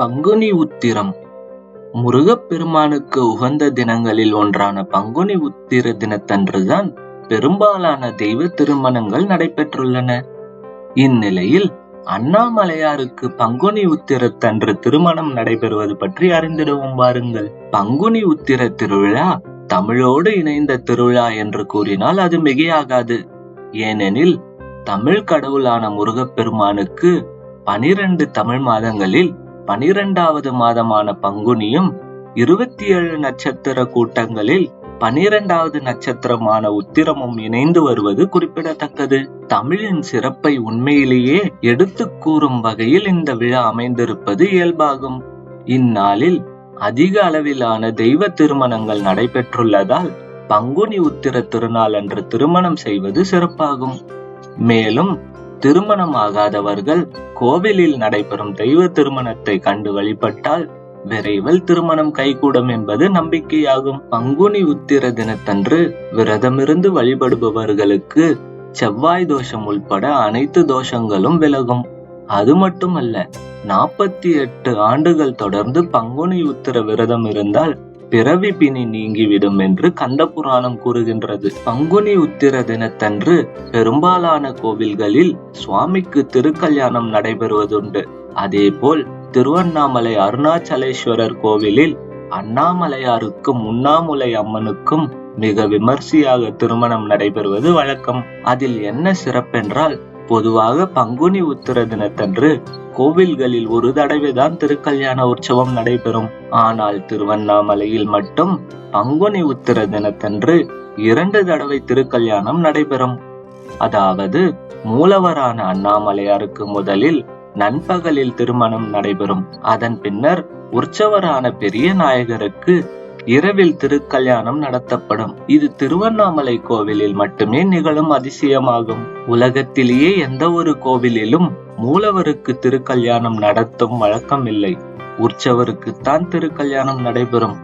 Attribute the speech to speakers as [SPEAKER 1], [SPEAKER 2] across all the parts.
[SPEAKER 1] பங்குனி உத்திரம். முருகப்பெருமானுக்கு உகந்த தினங்களில் ஒன்றான பங்குனி உத்திர தினத்தன்றுதான் பெரும்பாலான தெய்வ திருமணங்கள் நடைபெற்றுள்ளன. இந்நிலையில் அண்ணாமலையாருக்கு பங்குனி உத்திரத்தன்று திருமணம் நடைபெறுவது பற்றி அறிந்திடுவோம் வாருங்கள் பங்குனி உத்திர திருவிழா தமிழோடு இணைந்த திருவிழா என்று கூறினால் அது மிகையாகாது. ஏனெனில் தமிழ் கடவுளான முருகப்பெருமானுக்கு பனிரெண்டு தமிழ் மாதங்களில் பனிரெண்டாவது மாதமான பங்குனியும் இருபத்தி ஏழு நட்சத்திர கூட்டங்களில் பனிரெண்டாவது நட்சத்திரமான உத்திரமும் இணைந்து வருவது குறிப்பிடத்தக்கது. தமிழின் சிறப்பை உண்மையிலேயே எடுத்து கூறும் வகையில் இந்த விழா அமைந்திருப்பது இயல்பாகும். இந்நாளில் அதிக அளவிலான தெய்வ திருமணங்கள் நடைபெற்றுள்ளதால் பங்குனி உத்திர திருநாள் அன்று திருமணம் செய்வது சிறப்பாகும். மேலும் திருமணம் ஆகாதவர்கள் கோவிலில் நடைபெறும் தெய்வ திருமணத்தை கண்டு வழிபட்டால் விரைவில் திருமணம் கைகூடும் என்பது நம்பிக்கையாகும். பங்குனி உத்திர தினத்தன்று விரதமிருந்து வழிபடுபவர்களுக்கு செவ்வாய் தோஷம் உள்பட அனைத்து தோஷங்களும் விலகும். அது மட்டுமல்ல நாற்பத்தி எட்டு ஆண்டுகள் தொடர்ந்து பங்குனி உத்திர விரதம் இருந்தால் பிறவி பிணி நீங்கிவிடும் என்று கந்த புராணம் கூறுகின்றது. பங்குனி உத்திர தினத்தன்று பெரும்பாலான கோவில்களில் சுவாமிக்கு திருக்கல்யாணம் நடைபெறுவதுண்டு. அதேபோல் திருவண்ணாமலை அருணாச்சலேஸ்வரர் கோவிலில் அண்ணாமலையாருக்கும் உண்ணாமுலை அம்மனுக்கும் மிக விமர்சையாக திருமணம் நடைபெறுவது வழக்கம். அதில் என்ன சிறப்பென்றால் பொதுவாக பங்குனி உத்திர தினத்தன்று கோவில்களில் ஒரு தடவைதான் திருக்கல்யாண உற்சவம் நடைபெறும். ஆனால் திருவண்ணாமலையில் மட்டும் பங்குனி உத்திர தினத்தன்று இரண்டு தடவை திருக்கல்யாணம் நடைபெறும். அதாவது மூலவரான அண்ணாமலையாருக்கு முதலில் நண்பகலில் திருமணம் நடைபெறும். அதன் பின்னர் உற்சவரான பெரிய நாயகருக்கு இரவில் திருக்கல்யாணம் நடத்தப்படும். இது திருவண்ணாமலை கோவிலில் மட்டுமே நிகழும் அதிசயமாகும். உலகத்திலேயே எந்த ஒரு கோவிலிலும் மூலவருக்கு திருக்கல்யாணம் நடத்தும் வழக்கம் இல்லை உற்சவருக்குத்தான் திருக்கல்யாணம் நடைபெறும்.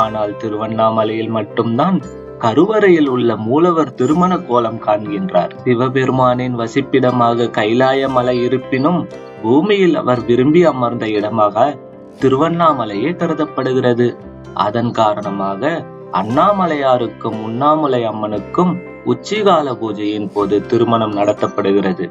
[SPEAKER 1] ஆனால் திருவண்ணாமலையில் மட்டும்தான் கருவறையில் உள்ள மூலவர் திருமண கோலம் காண்கின்றார். சிவபெருமானின் வசிப்பிடமாக கைலாய மலை இருப்பினும் பூமியில் அவர் விரும்பி அமர்ந்த இடமாக திருவண்ணாமலையே கருதப்படுகிறது. அதன் காரணமாக அண்ணாமலையாருக்கும் உண்ணாமலை அம்மனுக்கும் உச்சிகால பூஜையின் போது திருமணம் நடத்தப்படுகிறது.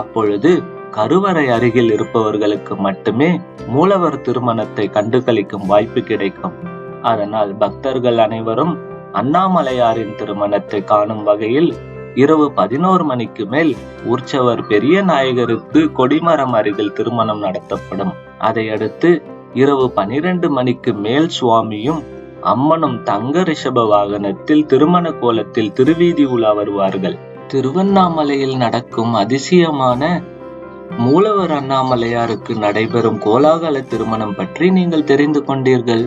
[SPEAKER 1] அப்பொழுது கருவறை அருகில் இருப்பவர்களுக்கு மட்டுமே மூலவர் திருமணத்தை கண்டுகளிக்கும் வாய்ப்பு கிடைக்கும். அதனால் பக்தர்கள் அனைவரும் அண்ணாமலையாரின் திருமணத்தை காணும் வகையில் இரவு பதினோரு மணிக்கு மேல் உற்சவர் பெரிய நாயகருக்கு கொடிமரம் அருகில் திருமணம் நடத்தப்படும். அதையடுத்து இரவு பனிரெண்டு மணிக்கு மேல் சுவாமியும் அம்மனும் தங்க ரிஷப வாகனத்தில் திருமண கோலத்தில் திருவீதி உலா வருவார்கள். திருவண்ணாமலையில் நடக்கும் அதிசயமான மூலவர் அண்ணாமலையாருக்கு நடைபெறும் கோலாகல திருமணம் பற்றி நீங்கள் தெரிந்து கொண்டீர்கள்.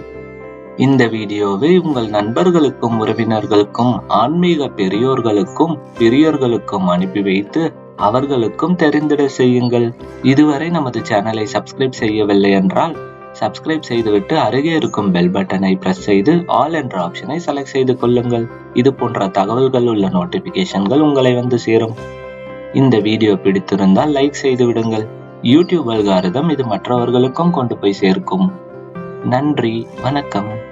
[SPEAKER 1] இந்த வீடியோவை உங்கள் நண்பர்களுக்கும் உறவினர்களுக்கும் ஆன்மீக பெரியோர்களுக்கும் பெரியோர்களுக்கும் அனுப்பி வைத்து அவர்களுக்கும் தெரிந்திட செய்யுங்கள். இதுவரை நமது சேனலை சப்ஸ்கிரைப் செய்யவில்லை என்றால் சப்ஸ்கிரைப் செய்துவிட்டு அருகே இருக்கும் பெல் பட்டனை பிரஸ் செய்து ஆல் என்ற ஆப்ஷனை செலக்ட் செய்து கொள்ளுங்கள். இது போன்ற தகவல்கள் உள்ள நோட்டிபிகேஷன்கள் உங்களை வந்து சேரும். இந்த வீடியோ பிடித்திருந்தால் லைக் செய்து விடுங்கள். யூடியூப் அல்காரதம் இது மற்றவர்களுக்கும் கொண்டு போய் சேர்க்கும். நன்றி வணக்கம்.